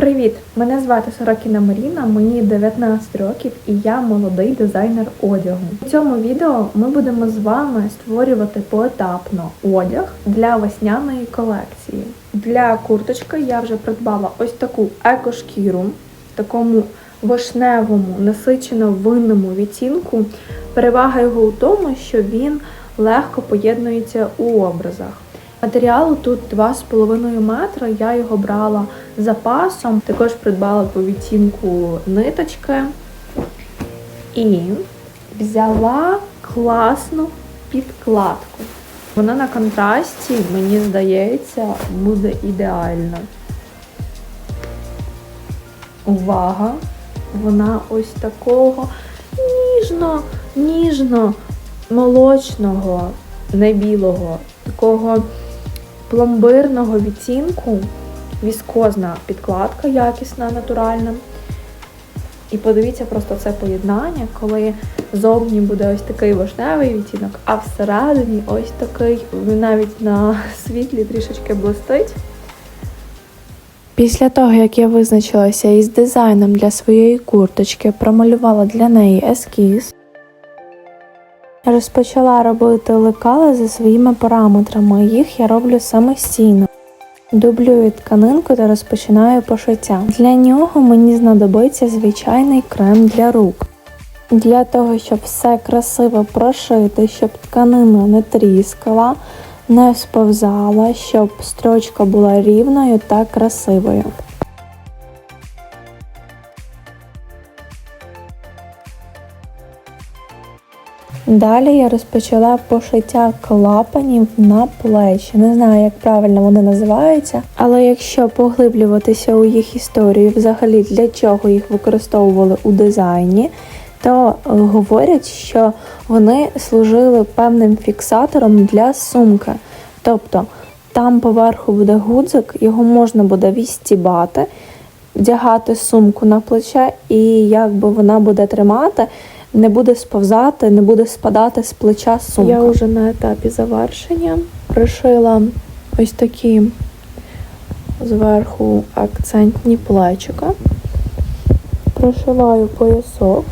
Привіт! Мене звати Сорокіна Маріна, мені 19 років і я молодий дизайнер одягу. У цьому відео ми будемо з вами створювати поетапно одяг для весняної колекції. Для курточки я вже придбала ось таку екошкіру такому вишневому, насичено винному відтінку. Перевага його у тому, що він легко поєднується у образах. Матеріалу тут 2,5 метра. Я його брала запасом. Також придбала по відтінку ниточки. І взяла класну підкладку. Вона на контрасті, мені здається, буде ідеальна. Увага! Вона ось такого ніжно, ніжно, молочного, не білого, такого пломбирного відтінку, віскозна підкладка якісна, натуральна. І подивіться просто це поєднання, коли зовні буде ось такий вишневий відтінок, а всередині ось такий, він навіть на світлі трішечки блистить. Після того, як я визначилася із дизайном для своєї курточки, промалювала для неї ескіз, розпочала робити лекала за своїми параметрами. Їх я роблю самостійно. Дублюю тканинку та розпочинаю пошиття. Для нього мені знадобиться звичайний крем для рук. Для того, щоб все красиво прошити, щоб тканина не тріскала, не сповзала, щоб строчка була рівною та красивою. Далі я розпочала пошиття клапанів на плечі. Не знаю, як правильно вони називаються, але якщо поглиблюватися у їх історію, взагалі для чого їх використовували у дизайні, то говорять, що вони служили певним фіксатором для сумки. Тобто там поверху буде гудзик, його можна буде відстібати, вдягати сумку на плече, і якби вона буде тримати, не буде сповзати, не буде спадати з плеча сумка. Я вже на етапі завершення пришила ось такі зверху акцентні плечика. Прошиваю поясок,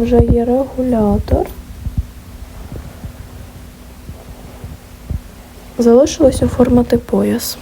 вже є регулятор. Залишилось оформити пояс.